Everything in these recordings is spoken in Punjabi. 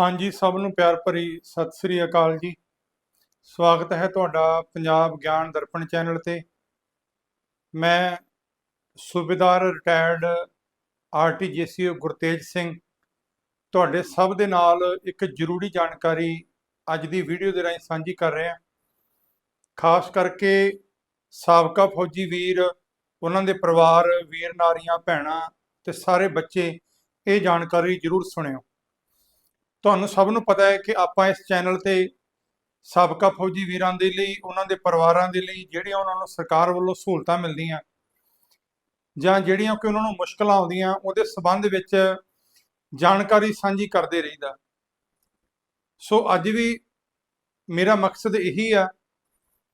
ਹਾਂਜੀ, ਸਭ ਨੂੰ ਪਿਆਰ ਭਰੀ ਸਤਿ ਸ੍ਰੀ ਅਕਾਲ ਜੀ। ਸਵਾਗਤ ਹੈ ਤੁਹਾਡਾ ਪੰਜਾਬ ਗਿਆਨ ਦਰਪਣ ਚੈਨਲ ਤੇ। ਮੈਂ ਸੂਬੇਦਾਰ ਰਿਟਾਇਰਡ ਆਰਟੀਜੀਸੀਓ ਗੁਰਤੇਜ ਸਿੰਘ। ਤੁਹਾਡੇ ਸਭ ਦੇ ਨਾਲ ਇੱਕ ਜ਼ਰੂਰੀ ਜਾਣਕਾਰੀ ਅੱਜ ਦੀ ਵੀਡੀਓ ਦੇ ਰਾਹੀਂ ਸਾਂਝੀ ਕਰ ਰਿਹਾ। ਖਾਸ ਕਰਕੇ ਸਾਬਕਾ ਫੌਜੀ ਵੀਰ, ਉਹਨਾਂ ਦੇ ਪਰਿਵਾਰ, ਵੀਰ, ਨਾਰੀਆਂ, ਭੈਣਾਂ ਤੇ ਸਾਰੇ ਬੱਚੇ, ਇਹ ਜਾਣਕਾਰੀ ਜ਼ਰੂਰ ਸੁਣਿਓ। ਤੁਹਾਨੂੰ ਸਭ ਨੂੰ ਪਤਾ ਹੈ ਕਿ ਆਪਾਂ ਇਸ ਚੈਨਲ ਤੇ ਸਾਬਕਾ ਫੌਜੀ ਵੀਰਾਂ ਦੇ ਲਈ, ਉਹਨਾਂ ਦੇ ਪਰਿਵਾਰਾਂ ਦੇ ਲਈ ਜਿਹੜੀਆਂ ਉਹਨਾਂ ਨੂੰ ਸਰਕਾਰ ਵੱਲੋਂ ਸਹੂਲਤਾਂ ਮਿਲਦੀਆਂ ਜਾਂ ਜਿਹੜੀਆਂ ਕਿ ਉਹਨਾਂ ਨੂੰ ਮੁਸ਼ਕਲਾਂ ਆਉਂਦੀਆਂ, ਉਹਦੇ ਸਬੰਧ ਵਿੱਚ ਜਾਣਕਾਰੀ ਸਾਂਝੀ ਕਰਦੇ ਰਹੀਦਾ। ਸੋ ਅੱਜ ਵੀ ਮੇਰਾ ਮਕਸਦ ਇਹੀ ਆ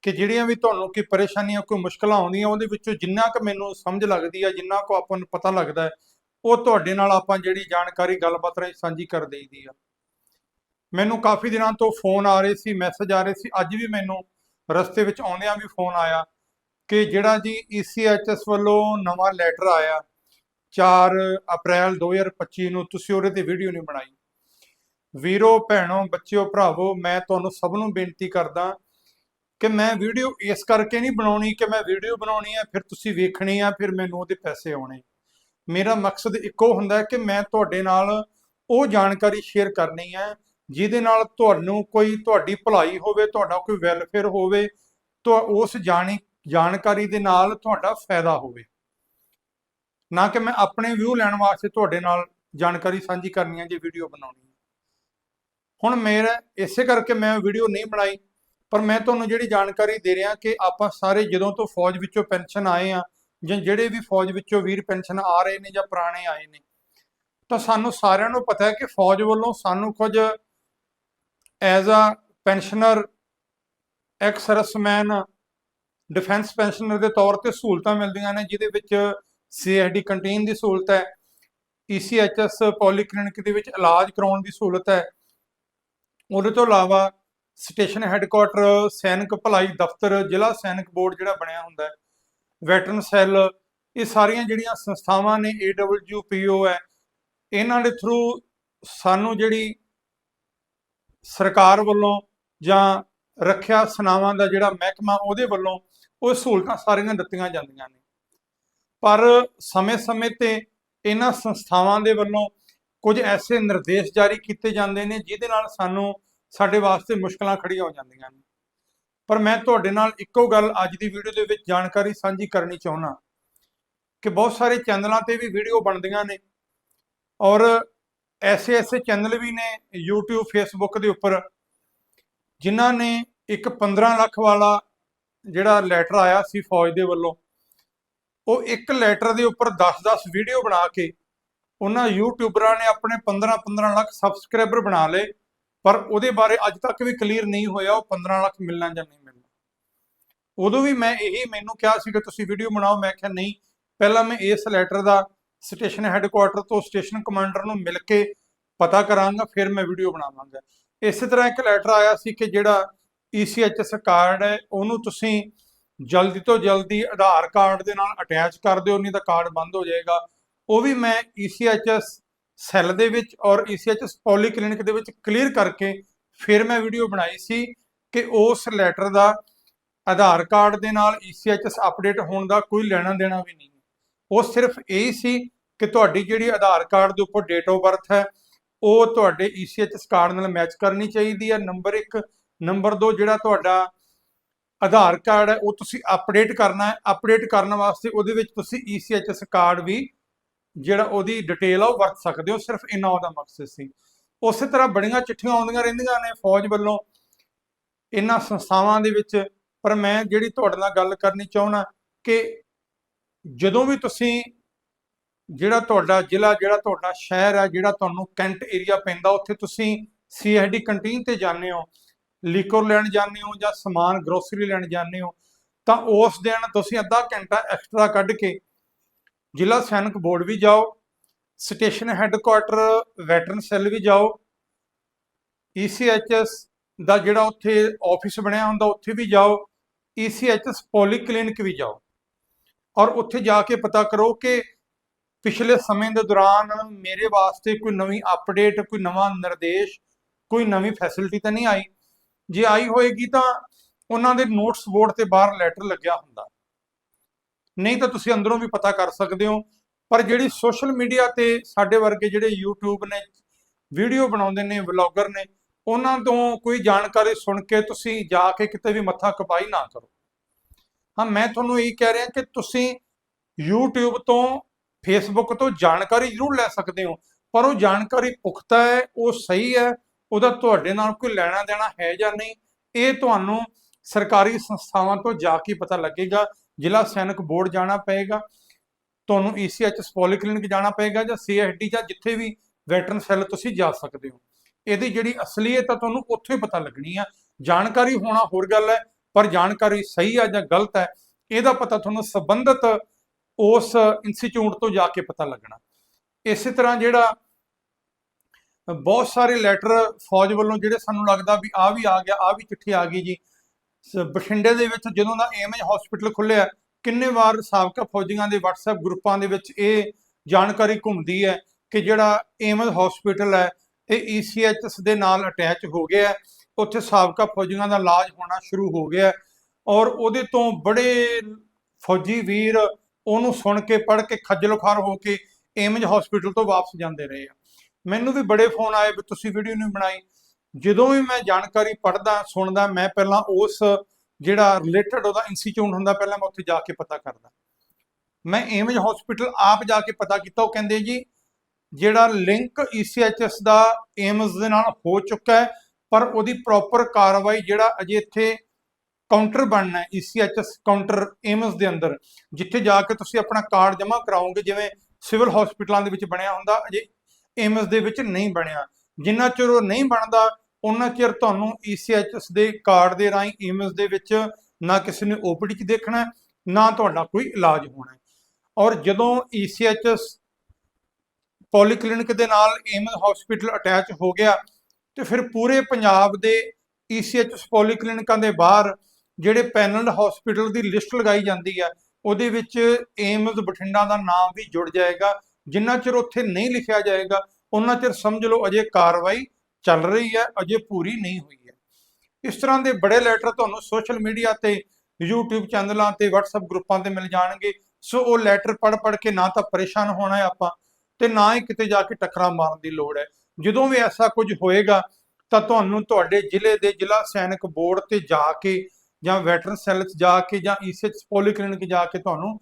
ਕਿ ਜਿਹੜੀਆਂ ਵੀ ਤੁਹਾਨੂੰ ਕੋਈ ਪਰੇਸ਼ਾਨੀਆਂ, ਕੋਈ ਮੁਸ਼ਕਲਾਂ ਆਉਂਦੀਆਂ, ਉਹਦੇ ਵਿੱਚੋਂ ਜਿੰਨਾ ਕੁ ਮੈਨੂੰ ਸਮਝ ਲੱਗਦੀ ਆ, ਜਿੰਨਾ ਕੁ ਆਪਾਂ ਨੂੰ ਪਤਾ ਲੱਗਦਾ, ਉਹ ਤੁਹਾਡੇ ਨਾਲ ਆਪਾਂ ਜਿਹੜੀ ਜਾਣਕਾਰੀ, ਗੱਲਬਾਤ ਰਾਹੀਂ ਸਾਂਝੀ ਕਰ ਦੇਈਦੀ ਆ। ਮੈਨੂੰ ਕਾਫੀ ਦਿਨਾਂ ਤੋਂ ਫੋਨ ਆ ਰਹੇ ਸੀ ਮੈਸੇਜ ਆ ਰਹੇ ਸੀ। ਅੱਜ ਵੀ ਮੈਨੂੰ ਰਸਤੇ ਵਿੱਚ ਆਉਂਦਿਆਂ ਵੀ ਫੋਨ ਆਇਆ ਕਿ ਜਿਹੜਾ ਜੀ ECHS ਵੱਲੋਂ ਨਵਾਂ ਲੈਟਰ ਆਇਆ 4 ਅਪ੍ਰੈਲ 2025 ਨੂੰ, ਤੁਸੀਂ ਉਹਦੇ ਤੇ ਵੀਡੀਓ ਨਹੀਂ ਬਣਾਈ। ਵੀਰੋ, ਭੈਣੋ, ਬੱਚਿਓ, ਭਰਾਵੋ, ਮੈਂ ਤੁਹਾਨੂੰ ਸਭ ਨੂੰ ਬੇਨਤੀ ਕਰਦਾ ਕਿ ਮੈਂ ਵੀਡੀਓ ਇਸ ਕਰਕੇ ਨਹੀਂ ਬਣਾਉਣੀ ਕਿ ਮੈਂ ਵੀਡੀਓ ਬਣਾਉਣੀ ਹੈ ਫਿਰ ਤੁਸੀਂ ਵੇਖਣੀ ਆ, ਫਿਰ ਮੈਨੂੰ ਉਹਦੇ ਪੈਸੇ ਆਉਣੇ। ਮੇਰਾ ਮਕਸਦ ਇੱਕੋ ਹੁੰਦਾ ਹੈ ਕਿ ਮੈਂ ਤੁਹਾਡੇ ਨਾਲ ਉਹ ਜਾਣਕਾਰੀ ਸ਼ੇਅਰ ਕਰਨੀ ਹੈ ਜਿਹਦੇ ਨਾਲ ਤੁਹਾਨੂੰ ਕੋਈ ਤੁਹਾਡੀ ਭਲਾਈ ਹੋਵੇ, ਤੁਹਾਡਾ ਕੋਈ ਵੈਲਫੇਅਰ ਹੋਵੇ, ਤਾਂ ਉਸ ਜਾਣੀ, ਜਾਣਕਾਰੀ ਦੇ ਨਾਲ ਤੁਹਾਡਾ ਫਾਇਦਾ ਹੋਵੇ। ਨਾ ਕਿ ਮੈਂ ਆਪਣੇ ਵਿਊ ਲੈਣ ਵਾਸਤੇ ਤੁਹਾਡੇ ਨਾਲ ਜਾਣਕਾਰੀ ਸਾਂਝੀ ਕਰਨੀ ਹੈ ਜੇ ਵੀਡੀਓ ਬਣਾਉਣੀ ਹੈ। ਹੁਣ ਮੇਰਾ, ਇਸੇ ਕਰਕੇ ਮੈਂ ਵੀਡੀਓ ਨਹੀਂ ਬਣਾਈ, ਪਰ ਮੈਂ ਤੁਹਾਨੂੰ ਜਿਹੜੀ ਜਾਣਕਾਰੀ ਦੇ ਰਿਹਾ ਕਿ ਆਪਾਂ ਸਾਰੇ ਜਦੋਂ ਤੋਂ ਫੌਜ ਵਿੱਚੋਂ ਪੈਨਸ਼ਨ ਆਏ ਆ ਜਾਂ ਜਿਹੜੇ ਵੀ ਫੌਜ ਵਿੱਚੋਂ ਵੀਰ ਪੈਨਸ਼ਨ ਆ ਰਹੇ ਨੇ ਜਾਂ ਪੁਰਾਣੇ ਆਏ ਨੇ, ਤਾਂ ਸਾਨੂੰ ਸਾਰਿਆਂ ਨੂੰ ਪਤਾ ਹੈ ਕਿ ਫੌਜ ਵੱਲੋਂ ਸਾਨੂੰ ਕੁਝ as a pensioner ex serviceman defence pensioner ਦੇ ਤੌਰ ਤੇ ਸਹੂਲਤਾਂ ਮਿਲਦੀਆਂ ਨੇ, ਜਿਹਦੇ ਵਿੱਚ ਸੀਐਸਡੀ ਕੰਟੀਨ ਦੀ ਸਹੂਲਤ ਹੈ ਈਸੀਐਚਐਸ ਪੋਲੀਕਲਿਨਿਕ ਦੇ ਵਿੱਚ ਇਲਾਜ ਕਰਾਉਣ ਦੀ ਸਹੂਲਤ ਹੈ। ਉਹਦੇ ਤੋਂ ਇਲਾਵਾ ਸਟੇਸ਼ਨ ਹੈੱਡਕੁਆਟਰ ਸੈਨਿਕ ਭਲਾਈ ਦਫ਼ਤਰ, ਜ਼ਿਲ੍ਹਾ ਸੈਨਿਕ ਬੋਰਡ ਜਿਹੜਾ ਬਣਿਆ ਹੁੰਦਾ ਹੈ ਵੈਟਰਨ ਸੈੱਲ ਇਹ ਸਾਰੀਆਂ ਜਿਹੜੀਆਂ ਸੰਸਥਾਵਾਂ ਨੇ AWPO ਹੈ, ਇਹਨਾਂ ਦੇ ਥਰੂ ਸਾਨੂੰ ਜਿਹੜੀ ਸਰਕਾਰ ਵੱਲੋਂ ਜਾਂ ਰੱਖਿਆ ਸਨਾਵਾਂ ਦਾ ਜਿਹੜਾ ਮਹਿਕਮਾ ਉਹਦੇ ਵੱਲੋਂ ਉਹ ਸਹੂਲਤਾਂ ਸਾਰੀਆਂ ਦਿੱਤੀਆਂ ਜਾਂਦੀਆਂ ਨੇ। ਪਰ ਸਮੇਂ-ਸਮੇਂ ਤੇ ਇਹਨਾਂ ਸੰਸਥਾਵਾਂ ਦੇ ਵੱਲੋਂ ਕੁਝ ਐਸੇ ਨਿਰਦੇਸ਼ ਜਾਰੀ ਕੀਤੇ ਜਾਂਦੇ ਨੇ ਜਿਹਦੇ ਨਾਲ ਸਾਨੂੰ ਸਾਡੇ ਵਾਸਤੇ ਮੁਸ਼ਕਲਾਂ ਖੜੀਆਂ ਹੋ ਜਾਂਦੀਆਂ ਨੇ। ਪਰ ਮੈਂ ਤੁਹਾਡੇ ਨਾਲ ਇੱਕੋ ਗੱਲ ਅੱਜ ਦੀ ਵੀਡੀਓ ਦੇ ਵਿੱਚ ਜਾਣਕਾਰੀ ਸਾਂਝੀ ਕਰਨੀ ਚਾਹੁੰਦਾ ਕਿ ਬਹੁਤ ਸਾਰੇ ਚੈਨਲਾਂ ਤੇ ਵੀ ਵੀਡੀਓ ਬਣਦੀਆਂ ਨੇ ਔਰ ਐਸੇ ਐਸੇ ਚੈਨਲ ਵੀ ਨੇ, YouTube, Facebook ਦੇ ਉੱਪਰ, ਜਿਨ੍ਹਾਂ ਨੇ ਇੱਕ 15 ਲੱਖ ਵਾਲਾ ਜਿਹੜਾ ਲੈਟਰ ਆਇਆ ਸੀ ਫੌਜ ਦੇ ਵੱਲੋਂ, ਉਹ ਇੱਕ ਲੈਟਰ ਦੇ ਉੱਪਰ 10-10 ਵੀਡੀਓ ਬਣਾ ਕੇ ਉਹਨਾਂ ਯੂਟਿਊਬਰਾਂ ਨੇ ਆਪਣੇ 15-15 ਲੱਖ ਸਬਸਕ੍ਰਾਈਬਰ ਬਣਾ ਲਏ, ਪਰ ਉਹਦੇ ਬਾਰੇ ਅੱਜ ਤੱਕ ਵੀ ਕਲੀਅਰ ਨਹੀਂ ਹੋਇਆ ਉਹ 15 ਲੱਖ ਮਿਲਣਾ ਜਾਂ ਨਹੀਂ ਮਿਲਣਾ। ਉਦੋਂ ਵੀ ਮੈਂ ਇਹੀ ਮੈਨੂੰ ਕਿਹਾ ਸੀ ਕਿ ਤੁਸੀਂ ਵੀਡੀਓ ਬਣਾਓ। ਮੈਂ ਕਿਹਾ, ਨਹੀਂ, ਪਹਿਲਾਂ ਮੈਂ ਇਸ ਲੈਟਰ ਦਾ ਸਟੇਸ਼ਨ ਹੈੱਡਕੁਆਟਰ ਤੋਂ ਸਟੇਸ਼ਨ ਕਮਾਂਡਰ ਨੂੰ ਮਿਲ ਕੇ ਪਤਾ ਕਰਾਂਗਾ, ਫਿਰ ਮੈਂ ਵੀਡੀਓ ਬਣਾਵਾਂਗਾ। ਇਸੇ ਤਰ੍ਹਾਂ ਇੱਕ ਲੈਟਰ ਆਇਆ ਸੀ ਕਿ ਜਿਹੜਾ ECHS ਕਾਰਡ ਹੈ, ਉਹਨੂੰ ਤੁਸੀਂ ਜਲਦੀ ਤੋਂ ਜਲਦੀ ਆਧਾਰ ਕਾਰਡ ਦੇ ਨਾਲ ਅਟੈਚ ਕਰ ਦਿਓ, ਨਹੀਂ ਤਾਂ ਕਾਰਡ ਬੰਦ ਹੋ ਜਾਏਗਾ। ਉਹ ਵੀ ਮੈਂ ECHS ਸੈੱਲ ਦੇ ਵਿੱਚ ਔਰ ECHS ਪੋਲੀਕਲਿਨਿਕ ਦੇ ਵਿੱਚ ਕਲੀਅਰ ਕਰਕੇ ਫਿਰ ਮੈਂ ਵੀਡੀਓ ਬਣਾਈ ਸੀ ਕਿ ਉਸ ਲੈਟਰ ਦਾ ਆਧਾਰ ਕਾਰਡ ਦੇ ਨਾਲ ECHS ਅਪਡੇਟ ਹੋਣ ਦਾ ਕੋਈ ਲੈਣਾ ਦੇਣਾ ਵੀ ਨਹੀਂ। ਉਹ ਸਿਰਫ ਇਹ ਸੀ ਕਿ ਤੁਹਾਡੀ ਜਿਹੜੀ ਆਧਾਰ ਕਾਰਡ ਦੇ ਉੱਪਰ ਡੇਟ ਆਫ ਬਰਥ ਹੈ, ਉਹ ਤੁਹਾਡੇ ECHS ਕਾਰਡ ਨਾਲ ਮੈਚ ਕਰਨੀ ਚਾਹੀਦੀ ਹੈ। ਨੰਬਰ 1 ਨੰਬਰ 2 ਜਿਹੜਾ ਤੁਹਾਡਾ ਆਧਾਰ ਕਾਰਡ ਹੈ, ਉਹ ਤੁਸੀਂ ਅਪਡੇਟ ਕਰਨਾ ਹੈ। ਅਪਡੇਟ ਕਰਨ ਵਾਸਤੇ ਉਹਦੇ ਵਿੱਚ ਤੁਸੀਂ ECHS ਕਾਰਡ ਵੀ ਜਿਹੜਾ ਉਹਦੀ ਡਿਟੇਲ ਆ, ਉਹ ਵਰਤ ਸਕਦੇ ਹੋ। ਸਿਰਫ ਇੰਨਾ ਉਹਦਾ ਮਕਸਦ ਸੀ। ਉਸੇ ਤਰ੍ਹਾਂ ਬੜੀਆਂ ਚਿੱਠੀਆਂ ਆਉਂਦੀਆਂ ਰਹਿੰਦੀਆਂ ਨੇ ਫੌਜ ਵੱਲੋਂ ਇਹਨਾਂ ਸੰਸਥਾਵਾਂ ਦੇ ਵਿੱਚ। ਪਰ ਮੈਂ ਜਿਹੜੀ ਤੁਹਾਡੇ ਨਾਲ ਗੱਲ ਕਰਨੀ ਚਾਹੁੰਦਾ ਕਿ ਜਦੋਂ ਵੀ ਤੁਸੀਂ ਜਿਹੜਾ ਤੁਹਾਡਾ ਜ਼ਿਲ੍ਹਾ, ਜਿਹੜਾ ਤੁਹਾਡਾ ਸ਼ਹਿਰ ਹੈ, ਜਿਹੜਾ ਤੁਹਾਨੂੰ ਕੈਂਟ ਏਰੀਆ ਪੈਂਦਾ, ਉੱਥੇ ਤੁਸੀਂ ਸੀਐਸਡੀ ਕੰਟੀਨ ਤੇ ਜਾਂਦੇ ਹੋ ਲਿਕਰ ਲੈਣ ਜਾਂਦੇ ਹੋ ਜਾਂ ਸਮਾਨ ਗਰੋਸਰੀ ਲੈਣ ਜਾਂਦੇ ਹੋ, ਤਾਂ ਉਸ ਦਿਨ ਤੁਸੀਂ ਅੱਧਾ ਘੰਟਾ ਐਕਸਟਰਾ ਕੱਢ ਕੇ ਜ਼ਿਲ੍ਹਾ ਸੈਨਿਕ ਬੋਰਡ ਵੀ ਜਾਓ ਸਟੇਸ਼ਨ ਹੈੱਡਕੁਆਟਰ ਵੈਟਰਨ ਸੈੱਲ ਵੀ ਜਾਓ ECHS ਦਾ ਜਿਹੜਾ ਉੱਥੇ ਆਫਿਸ ਬਣਿਆ ਹੁੰਦਾ, ਉੱਥੇ ਵੀ ਜਾਓ ECHS ਪੋਲੀਕਲੀਨਿਕ ਵੀ ਜਾਓ। ਔਰ ਉੱਥੇ ਜਾ ਕੇ ਪਤਾ ਕਰੋ ਕਿ ਪਿਛਲੇ ਸਮੇਂ ਦੇ ਦੌਰਾਨ ਮੇਰੇ ਵਾਸਤੇ ਕੋਈ ਨਵੀਂ ਅਪਡੇਟ ਕੋਈ ਨਵਾਂ ਨਿਰਦੇਸ਼, ਕੋਈ ਨਵੀਂ ਫੈਸਿਲਿਟੀ ਤਾਂ ਨਹੀਂ ਆਈ। ਜੇ ਆਈ ਹੋਏਗੀ ਤਾਂ ਉਹਨਾਂ ਦੇ ਨੋਟਸ ਬੋਰਡ ਤੇ ਬਾਹਰ ਲੈਟਰ ਲੱਗਿਆ ਹੁੰਦਾ। ਨਹੀਂ ਤਾਂ ਤੁਸੀਂ ਅੰਦਰੋਂ ਵੀ ਪਤਾ ਕਰ ਸਕਦੇ ਹੋ। ਪਰ ਜਿਹੜੀ ਸੋਸ਼ਲ ਮੀਡੀਆ ਤੇ ਸਾਡੇ ਵਰਗੇ ਜਿਹੜੇ YouTube ਨੇ ਵੀਡੀਓ ਬਣਾਉਂਦੇ ਨੇ ਵਲੌਗਰ ਨੇ, ਉਹਨਾਂ ਤੋਂ ਕੋਈ ਜਾਣਕਾਰੀ ਸੁਣ ਕੇ ਤੁਸੀਂ ਜਾ ਕੇ ਕਿਤੇ ਵੀ ਮੱਥਾ ਕਪਾਈ ਨਾ ਕਰੋ। ਹਾਂ, ਮੈਂ ਤੁਹਾਨੂੰ ਇਹ ਕਹਿ ਰਿਹਾ ਕਿ ਤੁਸੀਂ YouTube ਤੋਂ, Facebook ਤੋਂ ਜਾਣਕਾਰੀ ਜ਼ਰੂਰ ਲੈ ਸਕਦੇ ਹੋ, ਪਰ ਉਹ ਜਾਣਕਾਰੀ ਪੁਖਤਾ ਹੈ, ਉਹ ਸਹੀ ਹੈ, ਉਹਦਾ ਤੁਹਾਡੇ ਨਾਲ ਕੋਈ ਲੈਣਾ ਦੇਣਾ ਹੈ ਜਾਂ ਨਹੀਂ, ਇਹ ਤੁਹਾਨੂੰ ਸਰਕਾਰੀ ਸੰਸਥਾਵਾਂ ਤੋਂ ਜਾ ਕੇ ਪਤਾ ਲੱਗੇਗਾ, ਜ਼ਿਲ੍ਹਾ ਸੈਨਿਕ ਬੋਰਡ ਜਾਣਾ ਪਏਗਾ, ਤੁਹਾਨੂੰ E ECHS ਪੋਲੀਕਲਿਨਿਕ ਜਾਣਾ ਪਏਗਾ ਜਾਂ CSD ਜਾਂ ਜਿੱਥੇ ਵੀ ਵੈਟਰਨ ਸੈੱਲ ਤੁਸੀਂ ਜਾ ਸਕਦੇ ਹੋ। ਇਹਦੀ ਜਿਹੜੀ ਅਸਲੀਅਤ ਆ, ਤੁਹਾਨੂੰ ਉੱਥੇ ਹੀ ਪਤਾ ਲੱਗਣੀ ਆ। ਜਾਣਕਾਰੀ ਹੋਣਾ ਹੋਰ ਗੱਲ ਹੈ ਪਰ ਜਾਣਕਾਰੀ ਸਹੀ ਆ ਜਾਂ ਗਲਤ ਹੈ, ਇਹਦਾ ਪਤਾ ਤੁਹਾਨੂੰ ਸੰਬੰਧਿਤ ਉਸ ਇੰਸਟੀਚਿਊਟ ਤੋਂ ਜਾ ਕੇ ਪਤਾ ਲੱਗਣਾ। ਇਸੇ ਤਰ੍ਹਾਂ ਜਿਹੜਾ ਬਹੁਤ ਸਾਰੇ ਲੈਟਰ ਫੌਜ ਵੱਲੋਂ ਜਿਹੜੇ ਸਾਨੂੰ ਲੱਗਦਾ ਵੀ ਆ ਵੀ ਆ ਗਿਆ ਆ ਵੀ ਚਿੱਠੀ ਆ ਗਈ ਜੀ। ਬਠਿੰਡੇ ਦੇ ਵਿੱਚ ਜਦੋਂ ਦਾ ਏਮਜ ਹਸਪੀਟਲ ਖੁੱਲਿਆ ਕਿੰਨੇ ਵਾਰ ਸਾਬਕਾ ਫੌਜੀਆਂ ਦੇ WhatsApp ਗਰੁੱਪਾਂ ਦੇ ਵਿੱਚ ਇਹ ਜਾਣਕਾਰੀ ਘੁੰਮਦੀ ਹੈ ਕਿ ਜਿਹੜਾ ਏਮਜ ਹਸਪੀਟਲ ਹੈ, ਇਹ ECHS ਦੇ ਨਾਲ ਅਟੈਚ ਹੋ ਗਿਆ ਹੈ। ਉੱਥੇ ਸਾਬਕਾ ਫੌਜੀਆਂ ਦਾ ਇਲਾਜ ਹੋਣਾ ਸ਼ੁਰੂ ਹੋ ਗਿਆ ਔਰ ਉਹਦੇ ਤੋਂ ਬੜੇ ਫੌਜੀ ਵੀਰ ਉਹਨੂੰ ਸੁਣ ਕੇ, ਪੜ੍ਹ ਕੇ, ਖੱਜਲ ਖੁਆਰ ਹੋ ਕੇ ਏਮਜ ਹਸਪੀਟਲ ਤੋਂ ਵਾਪਸ ਜਾਂਦੇ ਰਹੇ ਆ। ਮੈਨੂੰ ਵੀ ਬੜੇ ਫੋਨ ਆਏ ਵੀ ਤੁਸੀਂ ਵੀਡੀਓ ਨਹੀਂ ਬਣਾਈ। ਜਦੋਂ ਵੀ ਮੈਂ ਜਾਣਕਾਰੀ ਪੜ੍ਹਦਾ, ਸੁਣਦਾ, ਮੈਂ ਪਹਿਲਾਂ ਉਸ ਜਿਹੜਾ ਰਿਲੇਟਡ ਉਹਦਾ ਇੰਸਟੀਚਿਊਟ ਹੁੰਦਾ, ਪਹਿਲਾਂ ਮੈਂ ਉੱਥੇ ਜਾ ਕੇ ਪਤਾ ਕਰਦਾ। ਮੈਂ ਏਮਜ ਹਸਪੀਟਲ ਆਪ ਜਾ ਕੇ ਪਤਾ ਕੀਤਾ, ਉਹ ਕਹਿੰਦੇ ਜੀ, ਜਿਹੜਾ ਲਿੰਕ ECHS ਦਾ ਏਮਜ਼ ਦੇ ਨਾਲ ਹੋ ਚੁੱਕਾ ਹੈ ਪਰ ਉਹਦੀ ਪ੍ਰੋਪਰ ਕਾਰਵਾਈ ਜਿਹੜਾ ਅਜੇ ਇੱਥੇ ਕਾਊਂਟਰ ਬਣਨਾ ਹੈ ECHS ਕਾਊਂਟਰ ਏਮਜ਼ ਦੇ ਅੰਦਰ, ਜਿੱਥੇ ਜਾ ਕੇ ਤੁਸੀਂ ਆਪਣਾ ਕਾਰਡ ਜਮ੍ਹਾਂ ਕਰਾਓਗੇ, ਜਿਵੇਂ ਸਿਵਲ ਹਸਪੀਟਲਾਂ ਦੇ ਵਿੱਚ ਬਣਿਆ ਹੁੰਦਾ, ਅਜੇ ਏਮਜ਼ ਦੇ ਵਿੱਚ ਨਹੀਂ ਬਣਿਆ। ਜਿੰਨਾ ਚਿਰ ਉਹ ਨਹੀਂ ਬਣਦਾ ਉਹਨਾਂ ਚਿਰ ਤੁਹਾਨੂੰ ECHS ਦੇ ਕਾਰਡ ਦੇ ਰਾਹੀਂ ਏਮਜ਼ ਦੇ ਵਿੱਚ ਨਾ ਕਿਸੇ ਨੇ OPD 'ਚ ਦੇਖਣਾ ਨਾ ਤੁਹਾਡਾ ਕੋਈ ਇਲਾਜ ਹੋਣਾ ਔਰ ਜਦੋਂ E ECHS ਪੋਲੀਕਲਿਨਿਕ ਦੇ ਨਾਲ ਏਮਜ਼ ਹਸਪੀਟਲ ਅਟੈਚ ਹੋ ਗਿਆ ਤੇ ਫਿਰ ਪੂਰੇ ਪੰਜਾਬ ਦੇ ECHS ਪੋਲੀਕਲਿਨਿਕਾਂ ਦੇ ਬਾਹਰ ਜਿਹੜੇ ਪੈਨਲਡ ਹਸਪੀਟਲ ਦੀ ਲਿਸਟ ਲਗਾਈ ਜਾਂਦੀ ਹੈ ਉਹਦੇ ਵਿੱਚ ਏਮਜ਼ ਬਠਿੰਡਾ ਦਾ ਨਾਮ ਵੀ ਜੁੜ ਜਾਏਗਾ। ਜਿੰਨਾ ਚਿਰ ਉੱਥੇ ਨਹੀਂ ਲਿਖਿਆ ਜਾਏਗਾ ਉਹਨਾਂ ਚਿਰ ਸਮਝ ਲਓ ਅਜੇ ਕਾਰਵਾਈ ਚੱਲ ਰਹੀ ਹੈ ਅਜੇ ਪੂਰੀ ਨਹੀਂ ਹੋਈ ਹੈ ਇਸ ਤਰ੍ਹਾਂ ਦੇ ਬੜੇ ਲੈਟਰ ਤੁਹਾਨੂੰ ਸੋਸ਼ਲ ਮੀਡੀਆ ਤੇ, YouTube ਚੈਨਲਾਂ ਤੇ, WhatsApp ਗਰੁੱਪਾਂ ਤੇ ਮਿਲ ਜਾਣਗੇ। ਸੋ ਉਹ ਲੈਟਰ ਪੜ ਪੜ ਕੇ ਨਾ ਤਾਂ ਪਰੇਸ਼ਾਨ ਹੋਣਾ ਹੈ ਆਪਾਂ, ਤੇ ਨਾ ਹੀ ਕਿਤੇ ਜਾ ਕੇ ਟੱਕਰਾਂ ਮਾਰਨ ਦੀ ਲੋੜ ਹੈ। ਜਦੋਂ ਵੀ ਐਸਾ ਕੁਝ ਹੋਏਗਾ, ਤਾਂ ਤੁਹਾਨੂੰ ਤੁਹਾਡੇ ਜ਼ਿਲ੍ਹੇ ਦੇ ਜ਼ਿਲ੍ਹਾ ਸੈਨਿਕ ਬੋਰਡ ਤੇ ਜਾ ਕੇ ਜਾਂ ਵੈਟਰਨ ਸੈੱਲ 'ਚ ਜਾ ਕੇ ਜਾਂ ਈਸੀਐਚ ਪੋਲੀਕਲਿਨਿਕ ਜਾ ਕੇ ਤੁਹਾਨੂੰ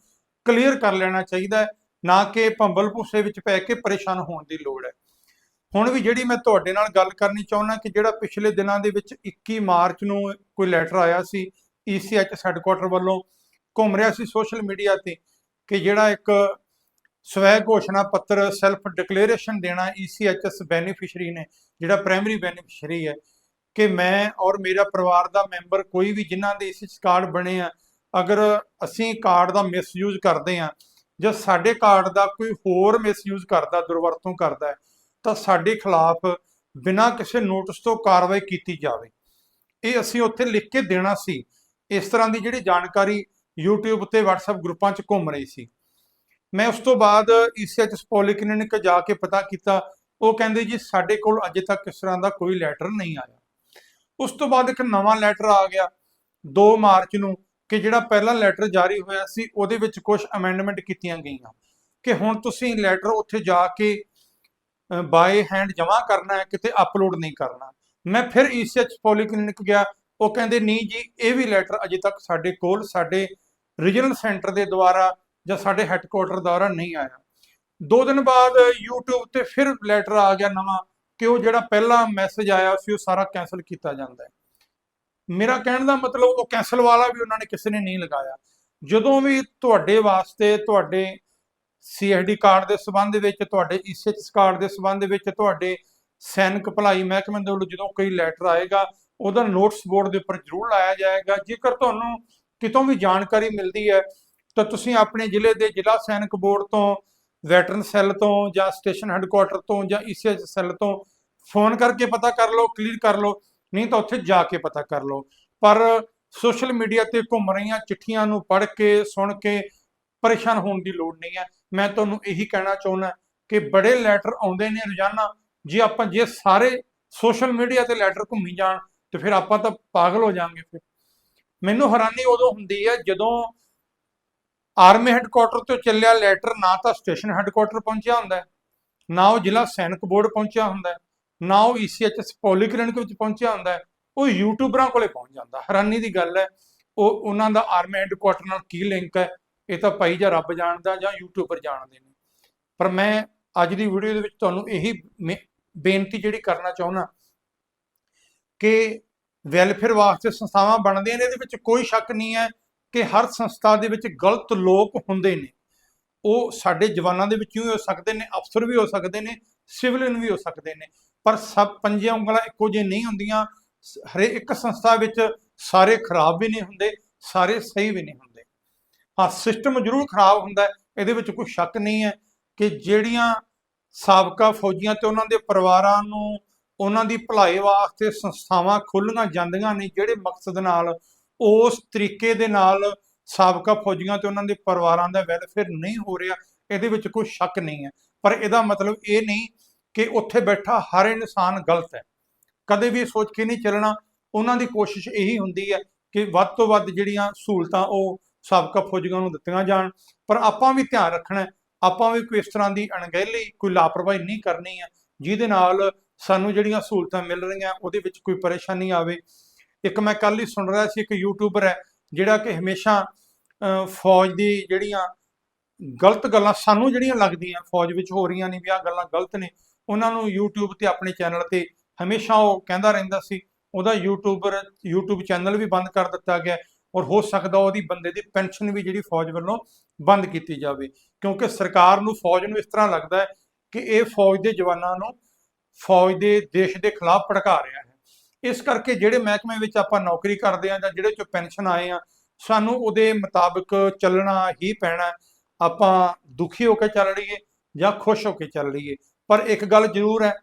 ਕਲੀਅਰ ਕਰ ਲੈਣਾ ਚਾਹੀਦਾ ਹੈ, ਨਾ ਕਿ ਭੰਬਲ ਭੂਸੇ ਵਿੱਚ ਪੈ ਕੇ ਪਰੇਸ਼ਾਨ ਹੋਣ ਦੀ ਲੋੜ ਹੈ। ਹੁਣ ਵੀ ਜਿਹੜੀ ਮੈਂ ਤੁਹਾਡੇ ਨਾਲ ਗੱਲ ਕਰਨੀ ਚਾਹੁੰਦਾ ਕਿ ਜਿਹੜਾ ਪਿਛਲੇ ਦਿਨਾਂ ਦੇ ਵਿੱਚ 21 ਮਾਰਚ ਨੂੰ ਕੋਈ ਲੈਟਰ ਆਇਆ ਸੀ ECH ਹੈੱਡਕੁਆਟਰ ਵੱਲੋਂ ਘੁੰਮ ਰਿਹਾ ਸੀ ਸੋਸ਼ਲ ਮੀਡੀਆ ਤੇ ਕਿ ਜਿਹੜਾ ਇੱਕ ਸਵੈ ਘੋਸ਼ਣਾ ਪੱਤਰ ਸੈਲਫ ਡਿਕਲੇਰੇਸ਼ਨ ਦੇਣਾ ECHS ਬੈਨੀਫੀਸ਼ਰੀ ਨੇ, ਜਿਹੜਾ ਪ੍ਰਾਇਮਰੀ ਬੈਨੀਫੀਸ਼ਰੀ ਹੈ ਕਿ ਮੈਂ ਔਰ ਮੇਰਾ ਪਰਿਵਾਰ ਦਾ ਮੈਂਬਰ ਕੋਈ ਵੀ ਜਿਨ੍ਹਾਂ ਦੇ ਇਸ ਕਾਰਡ ਬਣੇ ਆ, ਅਗਰ ਅਸੀਂ ਕਾਰਡ ਦਾ ਮਿਸਯੂਜ਼ ਕਰਦੇ ਆ ਜਾਂ ਸਾਡੇ ਕਾਰਡ ਦਾ ਕੋਈ ਹੋਰ ਮਿਸਯੂਜ਼ ਕਰਦਾ, ਦੁਰਵਰਤੋਂ ਕਰਦਾ ਹੈ, ਤਾਂ ਸਾਡੇ ਖਿਲਾਫ ਬਿਨਾਂ ਕਿਸੇ ਨੋਟਿਸ ਤੋਂ ਕਾਰਵਾਈ ਕੀਤੀ ਜਾਵੇ। ਇਹ ਅਸੀਂ ਉੱਥੇ ਲਿਖ ਕੇ ਦੇਣਾ ਸੀ। ਇਸ ਤਰ੍ਹਾਂ ਦੀ ਜਿਹੜੀ ਜਾਣਕਾਰੀ YouTube ਤੇ WhatsApp ਗਰੁੱਪਾਂ 'ਚ ਘੁੰਮ ਰਹੀ ਸੀ। ਮੈਂ ਉਸ ਤੋਂ ਬਾਅਦ ECHS ਪੋਲੀਕਲਿਨਿਕ ਜਾ ਕੇ ਪਤਾ ਕੀਤਾ, ਉਹ ਕਹਿੰਦੇ ਜੀ ਸਾਡੇ ਕੋਲ ਅਜੇ ਤੱਕ ਇਸ ਤਰ੍ਹਾਂ ਦਾ ਕੋਈ ਲੈਟਰ ਨਹੀਂ ਆਇਆ। ਉਸ ਤੋਂ ਬਾਅਦ ਇੱਕ ਨਵਾਂ ਲੈਟਰ ਆ ਗਿਆ 2 ਮਾਰਚ ਨੂੰ, ਕਿ ਜਿਹੜਾ ਪਹਿਲਾ ਲੈਟਰ ਜਾਰੀ ਹੋਇਆ ਸੀ, ਉਹਦੇ ਵਿੱਚ ਕੁਝ ਅਮੈਂਡਮੈਂਟ ਕੀਤੀਆਂ ਗਈਆਂ। ਕਿ ਹੁਣ ਤੁਸੀਂ ਲੈਟਰ ਉੱਥੇ ਜਾ ਕੇ ਬਾਏ ਹੈਂਡ ਜਮ੍ਹਾਂ ਕਰਨਾ ਹੈ, ਕਿਤੇ ਅਪਲੋਡ ਨਹੀਂ ਕਰਨਾ। ਮੈਂ ਫਿਰ ECH ਪੋਲੀਕਲਿਨਿਕ ਗਿਆ, ਉਹ ਕਹਿੰਦੇ, ਨਹੀਂ ਜੀ, ਇਹ ਵੀ ਲੈਟਰ ਅਜੇ ਤੱਕ ਸਾਡੇ ਕੋਲ, ਸਾਡੇ ਰੀਜਨਲ ਸੈਂਟਰ ਦੇ ਦੁਆਰਾ ਜਾਂ ਸਾਡੇ ਹੈੱਡਕੁਆਟਰ ਦੁਆਰਾ ਨਹੀਂ ਆਇਆ। ਦੋ ਦਿਨ ਬਾਅਦ YouTube ਤੇ ਫਿਰ ਲੈਟਰ ਆ ਗਿਆ ਨਵਾਂ ਕਿ ਉਹ ਜਿਹੜਾ ਪਹਿਲਾ ਮੈਸੇਜ ਆਇਆ ਸੀ, ਉਹ ਸਾਰਾ ਕੈਨਸਲ ਕੀਤਾ ਜਾਂਦਾ ਹੈ। ਮੇਰਾ ਕਹਿਣ ਦਾ ਮਤਲਬ ਉਹ ਕੈਨਸਲ ਵਾਲਾ ਵੀ ਉਹਨਾਂ ਨੇ ਕਿਸੇ ਨੇ ਨਹੀਂ ਲਗਾਇਆ। ਜਦੋਂ ਵੀ ਤੁਹਾਡੇ ਵਾਸਤੇ, ਤੁਹਾਡੇ ਸੀਐਸਡੀ ਕਾਰਡ ਦੇ ਸਬੰਧ ਵਿੱਚ, ਤੁਹਾਡੇ ਈਸੀਐਚ ਕਾਰਡ ਦੇ ਸਬੰਧ ਵਿੱਚ, ਤੁਹਾਡੇ ਸੈਨਿਕ ਭਲਾਈ ਮਹਿਕਮੇ ਦੇ ਵੱਲੋਂ ਜਦੋਂ ਕੋਈ ਲੈਟਰ ਆਏਗਾ, ਉਹਦਾ ਨੋਟਿਸ ਬੋਰਡ ਦੇ ਉੱਪਰ ਜ਼ਰੂਰ ਲਾਇਆ ਜਾਏਗਾ। ਜੇਕਰ ਤੁਹਾਨੂੰ ਕਿਤੋਂ ਵੀ ਜਾਣਕਾਰੀ ਮਿਲਦੀ ਹੈ ਤਾਂ ਤੁਸੀਂ ਆਪਣੇ ਜ਼ਿਲ੍ਹੇ ਦੇ ਜ਼ਿਲ੍ਹਾ ਸੈਨਿਕ ਬੋਰਡ ਤੋਂ, ਵੈਟਰਨ ਸੈੱਲ ਤੋਂ ਜਾਂ ਸਟੇਸ਼ਨ ਹੈੱਡਕੁਆਟਰ ਤੋਂ ਜਾਂ ਈਸੀਐਚ ਸੈੱਲ ਤੋਂ ਫੋਨ ਕਰਕੇ ਪਤਾ ਕਰ ਲਓ, ਕਲੀਅਰ ਕਰ ਲਓ, ਨਹੀਂ ਤਾਂ ਉੱਥੇ ਜਾ ਕੇ ਪਤਾ ਕਰ ਲਓ। ਪਰ ਸੋਸ਼ਲ ਮੀਡੀਆ ਤੇ ਘੁੰਮ ਰਹੀਆਂ ਚਿੱਠੀਆਂ ਨੂੰ ਪੜ੍ਹ ਕੇ, ਸੁਣ ਕੇ ਪਰੇਸ਼ਾਨ ਹੋਣ ਦੀ ਲੋੜ ਨਹੀਂ ਹੈ। ਮੈਂ ਤੁਹਾਨੂੰ ਇਹੀ ਕਹਿਣਾ ਚਾਹੁੰਦਾ ਕਿ ਬੜੇ ਲੈਟਰ ਆਉਂਦੇ ਨੇ ਰੋਜ਼ਾਨਾ। ਜੇ ਆਪਾਂ, ਜੇ ਸਾਰੇ ਸੋਸ਼ਲ ਮੀਡੀਆ ਤੇ ਲੈਟਰ ਘੁੰਮੀ ਜਾਣ, ਤੇ ਫਿਰ ਆਪਾਂ ਤਾਂ ਪਾਗਲ ਹੋ ਜਾਾਂਗੇ ਫਿਰ। ਮੈਨੂੰ ਹੈਰਾਨੀ ਉਦੋਂ ਹੁੰਦੀ ਹੈ ਜਦੋਂ ਆਰਮੀ ਹੈੱਡਕੁਆਟਰ ਤੋਂ ਚੱਲਿਆ ਲੈਟਰ, ਨਾ ਤਾਂ ਸਟੇਸ਼ਨ ਹੈੱਡਕੁਆਟਰ ਪਹੁੰਚਿਆ ਹੁੰਦਾ ਹੈ, ਨਾ ਉਹ ਜ਼ਿਲ੍ਹਾ ਸੈਨਿਕ ਬੋਰਡ ਪਹੁੰਚਿਆ ਹੁੰਦਾ ਹੈ, ਨਾ ਉਹ ਈਸੀਐਚਐਸ ਪੋਲੀਕਲਿਨਿਕ ਵਿੱਚ ਪਹੁੰਚਿਆ ਹੁੰਦਾ ਹੈ, ਉਹ ਯੂਟਿਊਬਰਾਂ ਕੋਲੇ ਪਹੁੰਚ ਜਾਂਦਾ ਹੈਰਾਨੀ ਦੀ ਗੱਲ ਹੈ, ਉਹ ਉਹਨਾਂ ਦਾ ਆਰਮੀ ਹੈੱਡਕੁਆਟਰ ਨਾਲ ਕੀ ਲਿੰਕ ਹੈ, ਇਹ ਤਾਂ ਭਾਈ ਜਾਂ ਰੱਬ ਜਾਣਦਾ ਜਾਂ ਯੂਟਿਊਬਰ ਜਾਣਦੇ ਨੇ। ਪਰ ਮੈਂ ਅੱਜ ਦੀ ਵੀਡੀਓ ਦੇ ਵਿੱਚ ਤੁਹਾਨੂੰ ਇਹੀ ਬੇਨਤੀ ਜਿਹੜੀ ਕਰਨਾ ਚਾਹੁੰਦਾ ਕਿ ਵੈਲਫੇਅਰ ਵਾਸਤੇ ਸੰਸਥਾਵਾਂ ਬਣਦੀਆਂ ਨੇ, ਇਹਦੇ ਵਿੱਚ ਕੋਈ ਸ਼ੱਕ ਨਹੀਂ ਹੈ ਕਿ ਹਰ ਸੰਸਥਾ ਦੇ ਵਿੱਚ ਗਲਤ ਲੋਕ ਹੁੰਦੇ ਨੇ। ਉਹ ਸਾਡੇ ਜਵਾਨਾਂ ਦੇ ਵਿੱਚੋਂ ਵੀ ਹੋ ਸਕਦੇ ਨੇ, ਅਫਸਰ ਵੀ ਹੋ ਸਕਦੇ ਨੇ, ਸਿਵਲਿਅਨ ਵੀ ਹੋ ਸਕਦੇ ਨੇ। ਪਰ ਸਭ ਪੰਜੀਆਂ ਉਂਗਲਾਂ ਇੱਕੋ ਜਿਹੇ ਨਹੀਂ ਹੁੰਦੀਆਂ। ਸ- ਹਰੇ ਇੱਕ ਸੰਸਥਾ ਵਿੱਚ ਸਾਰੇ ਖਰਾਬ ਵੀ ਨਹੀਂ ਹੁੰਦੇ, ਸਾਰੇ ਸਹੀ ਵੀ ਨਹੀਂ ਹੁੰਦੇ। ਹਾਂ, ਸਿਸਟਮ ਜ਼ਰੂਰ ਖਰਾਬ ਹੁੰਦਾ ਇਹਦੇ ਵਿੱਚ ਕੋਈ ਸ਼ੱਕ ਨਹੀਂ ਹੈ ਕਿ ਜਿਹੜੀਆਂ ਸਾਬਕਾ ਫੌਜੀਆਂ ਤੇ ਉਹਨਾਂ ਦੇ ਪਰਿਵਾਰਾਂ ਨੂੰ ਉਹਨਾਂ ਦੀ ਭਲਾਈ ਵਾਸਤੇ ਸੰਸਥਾਵਾਂ ਖੋਲੀਆਂ ਜਾਂਦੀਆਂ ਨੇ, ਜਿਹੜੇ ਮਕਸਦ ਨਾਲ ਉਸ ਤਰੀਕੇ ਦੇ ਨਾਲ ਸਾਬਕਾ ਫੌਜੀਆਂ ਤੇ ਉਹਨਾਂ ਦੇ ਪਰਿਵਾਰਾਂ ਦਾ ਵੈਲਫੇਅਰ ਨਹੀਂ ਹੋ ਰਿਹਾ, ਇਹਦੇ ਵਿੱਚ ਕੋਈ ਸ਼ੱਕ ਨਹੀਂ ਹੈ। ਪਰ ਇਹਦਾ ਮਤਲਬ ਇਹ ਨਹੀਂ ਕਿ ਉੱਥੇ ਬੈਠਾ ਹਰ ਇਨਸਾਨ ਗਲਤ ਹੈ। ਕਦੇ ਵੀ ਸੋਚ ਕੇ ਨਹੀਂ ਚੱਲਣਾ, ਉਹਨਾਂ ਦੀ ਕੋਸ਼ਿਸ਼ ਇਹੀ ਹੁੰਦੀ ਹੈ ਕਿ ਵੱਧ ਤੋਂ ਵੱਧ ਜਿਹੜੀਆਂ ਸਹੂਲਤਾਂ ਉਹ ਸਾਬਕਾ ਫੌਜੀਆਂ ਨੂੰ ਦਿੱਤੀਆਂ ਜਾਣ। ਪਰ ਆਪਾਂ ਵੀ ਧਿਆਨ ਰੱਖਣਾ ਆਪਾਂ ਵੀ ਕੋਈ ਇਸ ਤਰ੍ਹਾਂ ਦੀ ਅਣਗਹਿਲੀ, ਕੋਈ ਲਾਪਰਵਾਹੀ ਨਹੀਂ ਕਰਨੀ ਹੈ, ਜਿਹਦੇ ਨਾਲ ਸਾਨੂੰ ਜਿਹੜੀਆਂ ਸਹੂਲਤਾਂ ਮਿਲ ਰਹੀਆਂ, ਉਹਦੇ ਵਿੱਚ ਕੋਈ ਪਰੇਸ਼ਾਨੀ ਆਵੇ ਇੱਕ ਮੈਂ ਕੱਲ ਹੀ ਸੁਣ ਰਿਹਾ ਸੀ, ਇੱਕ ਯੂਟਿਊਬਰ ਹੈ, ਜਿਹੜਾ ਕਿ ਹਮੇਸ਼ਾ ਫੌਜ ਦੀ ਜਿਹੜੀਆਂ ਗਲਤ ਗੱਲਾਂ, ਸਾਨੂੰ ਜਿਹੜੀਆਂ ਲੱਗਦੀਆਂ, ਫੌਜ ਵਿੱਚ ਹੋ ਰਹੀਆਂ ਨੇ ਵੀ ਆਹ ਗੱਲਾਂ ਗਲਤ ਨੇ, ਉਹਨਾਂ ਨੂੰ YouTube ਤੇ ਆਪਣੇ ਚੈਨਲ ਤੇ ਹਮੇਸ਼ਾ ਉਹ ਕਹਿੰਦਾ ਰਹਿੰਦਾ ਸੀ, ਉਹਦਾ ਯੂਟਿਊਬਰ YouTube ਚੈਨਲ ਵੀ ਬੰਦ ਕਰ ਦਿੱਤਾ ਗਿਆ ਔਰ ਹੋ ਸਕਦਾ ਉਹਦੀ ਬੰਦੇ ਦੀ ਪੈਨਸ਼ਨ ਵੀ ਜਿਹੜੀ ਫੌਜ ਵੱਲੋਂ ਬੰਦ ਕੀਤੀ ਜਾਵੇ, ਕਿਉਂਕਿ ਸਰਕਾਰ ਨੂੰ, ਫੌਜ ਨੂੰ ਇਸ ਤਰ੍ਹਾਂ ਲੱਗਦਾ ਹੈ ਕਿ ਇਹ ਫੌਜ ਦੇ ਜਵਾਨਾਂ ਨੂੰ ਫੌਜ ਦੇ ਦੇਸ਼ ਦੇ ਖਿਲਾਫ ਭੜਕਾ ਰਿਹਾ ਹੈ। ਇਸ ਕਰਕੇ ਜਿਹੜੇ ਮਹਿਕਮੇ ਵਿੱਚ ਆਪਾਂ ਨੌਕਰੀ ਕਰਦੇ ਆ ਜਾਂ ਜਿਹੜੇ ਚੋਂ ਪੈਨਸ਼ਨ ਆਏ ਆ ਸਾਨੂੰ ਉਹਦੇ ਮੁਤਾਬਕ ਚੱਲਣਾ ਹੀ ਪੈਣਾ ਆਪਾਂ ਦੁਖੀ ਹੋ ਕੇ ਚੱਲ ਰਹੀਏ ਜਾਂ ਖੁਸ਼ ਹੋ ਕੇ ਚੱਲ ਰਹੀਏ। ਪਰ ਇੱਕ ਗੱਲ ਜ਼ਰੂਰ ਹੈ,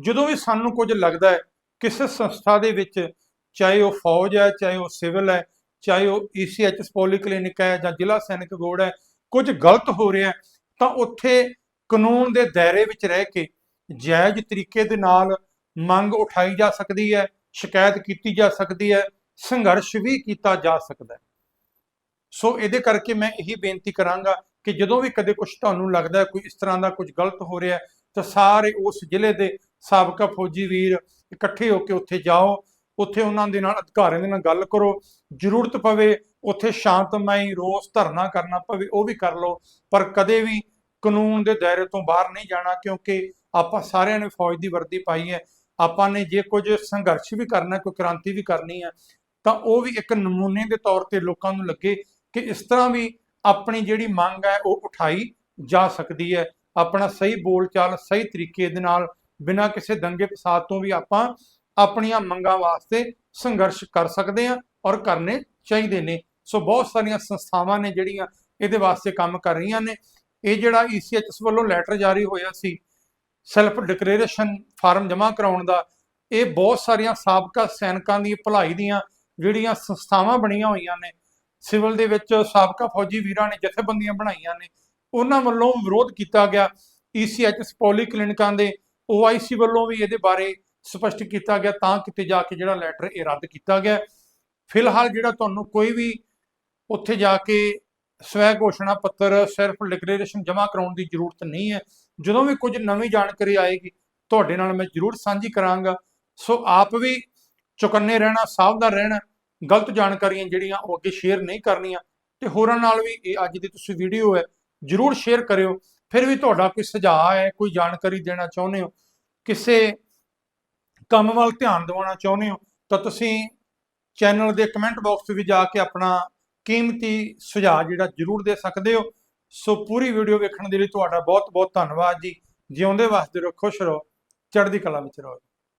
ਜਦੋਂ ਵੀ ਸਾਨੂੰ ਕੁਝ ਲੱਗਦਾ ਹੈ, ਕਿਸੇ ਸੰਸਥਾ ਦੇ ਵਿੱਚ, ਚਾਹੇ ਉਹ ਫੌਜ ਹੈ, ਚਾਹੇ ਉਹ ਸਿਵਲ ਹੈ, ਚਾਹੇ ਉਹ E ਈਸੀਐਚਐਸ ਪੋਲੀਕਲਿਨਿਕ ਹੈ ਜਾਂ ਜ਼ਿਲ੍ਹਾ ਸੈਨਿਕ ਬੋਰਡ ਹੈ, ਕੁਝ ਗਲਤ ਹੋ ਰਿਹਾ ਤਾਂ ਉੱਥੇ ਕਾਨੂੰਨ ਦੇ ਦਾਇਰੇ ਵਿੱਚ ਰਹਿ ਕੇ, ਜਾਇਜ਼ ਤਰੀਕੇ ਦੇ ਨਾਲ ਮੰਗ ਉਠਾਈ ਜਾ ਸਕਦੀ ਹੈ, ਸ਼ਿਕਾਇਤ ਕੀਤੀ ਜਾ ਸਕਦੀ ਹੈ, ਸੰਘਰਸ਼ ਵੀ ਕੀਤਾ ਜਾ ਸਕਦਾ ਹੈ। ਸੋ ਇਹਦੇ ਕਰਕੇ ਮੈਂ ਇਹੀ ਬੇਨਤੀ ਕਰਾਂਗਾ ਕਿ ਜਦੋਂ ਵੀ ਕਦੇ ਕੁਝ ਤੁਹਾਨੂੰ ਲੱਗਦਾ ਹੈ, ਕੋਈ ਇਸ ਤਰ੍ਹਾਂ ਦਾ ਕੁਝ ਗਲਤ ਹੋ ਰਿਹਾ ਹੈ, ਤਾਂ ਸਾਰੇ ਉਸ ਜ਼ਿਲ੍ਹੇ ਦੇ ਸਾਬਕਾ ਫੌਜੀ ਵੀਰ ਇਕੱਠੇ ਹੋ ਕੇ ਉੱਥੇ ਜਾਓ, ਉੱਥੇ ਉਹਨਾਂ ਦੇ ਨਾਲ ਅਧਿਕਾਰੀਆਂ ਦੇ ਨਾਲ ਗੱਲ ਕਰੋ, ਜ਼ਰੂਰਤ ਪਵੇ ਉੱਥੇ ਸ਼ਾਂਤਮਈ ਰੋਸ ਧਰਨਾ ਕਰਨਾ ਪਵੇ, ਉਹ ਵੀ ਕਰ ਲਓ, ਪਰ ਕਦੇ ਵੀ ਕਾਨੂੰਨ ਦੇ ਦਾਇਰੇ ਤੋਂ ਬਾਹਰ ਨਹੀਂ ਜਾਣਾ ਕਿਉਂਕਿ ਆਪਾਂ ਸਾਰਿਆਂ ਨੇ ਫੌਜ ਦੀ ਵਰਦੀ ਪਾਈ ਹੈ ਆਪਾਂ ਨੇ ਜੇ ਕੁਝ ਸੰਘਰਸ਼ ਵੀ ਕਰਨਾ, ਕੋਈ ਕ੍ਰਾਂਤੀ ਵੀ ਕਰਨੀ ਹੈ ਤਾਂ ਉਹ ਵੀ ਇੱਕ ਨਮੂਨੇ ਦੇ ਤੌਰ ਤੇ ਲੋਕਾਂ ਨੂੰ ਲੱਗੇ ਕਿ ਇਸ ਤਰ੍ਹਾਂ ਵੀ ਆਪਣੀ ਜਿਹੜੀ ਮੰਗ ਹੈ ਉਹ ਉਠਾਈ ਜਾ ਸਕਦੀ ਹੈ। ਆਪਣਾ ਸਹੀ ਬੋਲਚਾਲ, ਸਹੀ ਤਰੀਕੇ ਦੇ ਨਾਲ ਬਿਨਾਂ ਕਿਸੇ ਦੰਗੇ ਫਸਾਦ ਤੋਂ ਵੀ ਆਪਾਂ ਆਪਣੀਆਂ ਮੰਗਾਂ ਵਾਸਤੇ ਸੰਘਰਸ਼ ਕਰ ਸਕਦੇ ਹਾਂ ਔਰ ਕਰਨੇ ਚਾਹੀਦੇ ਨੇ। ਸੋ ਬਹੁਤ ਸਾਰੀਆਂ ਸੰਸਥਾਵਾਂ ਨੇ ਜਿਹੜੀਆਂ ਇਹਦੇ ਵਾਸਤੇ ਕੰਮ ਕਰ ਰਹੀਆਂ ਨੇ। ਇਹ ਜਿਹੜਾ ਈਸੀਐਚਐਸ ਵੱਲੋਂ ਲੈਟਰ ਜਾਰੀ ਹੋਇਆ ਸੀ ਸੈਲਫ ਡਿਕਲੇਰੇਸ਼ਨ ਫਾਰਮ ਜਮ੍ਹਾਂ ਕਰਾਉਣ ਦਾ, ਇਹ ਬਹੁਤ ਸਾਰੀਆਂ ਸਾਬਕਾ ਸੈਨਿਕਾਂ ਦੀ ਭਲਾਈ ਦੀਆਂ ਜਿਹੜੀਆਂ ਸੰਸਥਾਵਾਂ ਬਣੀਆਂ ਹੋਈਆਂ ਨੇ, ਸਿਵਲ ਦੇ ਵਿੱਚ ਸਾਬਕਾ ਫੌਜੀ ਵੀਰਾਂ ਨੇ ਜਥੇਬੰਦੀਆਂ ਬਣਾਈਆਂ ਨੇ, ਉਹਨਾਂ ਵੱਲੋਂ ਵਿਰੋਧ ਕੀਤਾ ਗਿਆ ਈਸੀਐਚਐਸ ਪੋਲੀ ਕਲੀਨਿਕਾਂ ਦੇ OIC ਵੱਲੋਂ ਵੀ ਇਹਦੇ ਬਾਰੇ ਸਪਸ਼ਟ ਕੀਤਾ ਗਿਆ, ਤਾਂ ਕਿਤੇ ਜਾ ਕੇ ਜਿਹੜਾ ਲੈਟਰ ਇਹ ਰੱਦ ਕੀਤਾ ਗਿਆ। ਫਿਲਹਾਲ ਜਿਹੜਾ ਤੁਹਾਨੂੰ ਕੋਈ ਵੀ ਉੱਥੇ ਜਾ ਕੇ ਸਵੈ ਘੋਸ਼ਣਾ ਪੱਤਰ ਸੈਲਫ ਡਿਕਲੇਰੇਸ਼ਨ ਜਮ੍ਹਾਂ ਕਰਾਉਣ ਦੀ ਜ਼ਰੂਰਤ ਨਹੀਂ ਹੈ ਜਦੋਂ ਵੀ ਕੁਝ ਨਵੀਂ ਜਾਣਕਾਰੀ ਆਏਗੀ, ਤੁਹਾਡੇ ਨਾਲ ਮੈਂ ਜ਼ਰੂਰ ਸਾਂਝੀ ਕਰਾਂਗਾ। ਸੋ ਆਪ ਵੀ ਚੁਕੰਨੇ ਰਹਿਣਾ, ਸਾਵਧਾਨ ਰਹਿਣਾ, ਗਲਤ ਜਾਣਕਾਰੀਆਂ ਜਿਹੜੀਆਂ ਉਹ ਅੱਗੇ ਸ਼ੇਅਰ ਨਹੀਂ ਕਰਨੀਆਂ। ਤੇ ਹੋਰਾਂ ਨਾਲ ਵੀ ਇਹ ਅੱਜ ਦੀ ਤੁਸੀਂ ਵੀਡੀਓ ਹੈ, ਜ਼ਰੂਰ ਸ਼ੇਅਰ ਕਰਿਓ। ਫਿਰ ਵੀ ਤੁਹਾਡਾ ਕੋਈ ਸੁਝਾਅ ਹੈ, ਕੋਈ ਜਾਣਕਾਰੀ ਦੇਣਾ ਚਾਹੁੰਦੇ ਹੋ, ਕਿਸੇ ਕੰਮ ਵੱਲ ਧਿਆਨ ਦਿਵਾਉਣਾ ਚਾਹੁੰਦੇ ਹੋ, ਤਾਂ ਤੁਸੀਂ ਚੈਨਲ ਦੇ ਕਮੈਂਟ ਬਾਕਸ ਵਿੱਚ ਜਾ ਕੇ ਆਪਣਾ ਕੀਮਤੀ ਸੁਝਾਅ ਜਿਹੜਾ ਜ਼ਰੂਰ ਦੇ ਸਕਦੇ ਹੋ। ਸੋ ਪੂਰੀ ਵੀਡੀਓ ਵੇਖਣ ਦੇ ਲਈ ਤੁਹਾਡਾ ਬਹੁਤ ਬਹੁਤ ਧੰਨਵਾਦ ਜੀ। ਜਿਉਂਦੇ ਵਸਦੇ ਰਹੋ, ਖੁਸ਼ ਰਹੋ, ਚੜ੍ਹਦੀ ਕਲਾ ਵਿੱਚ ਰਹੋ।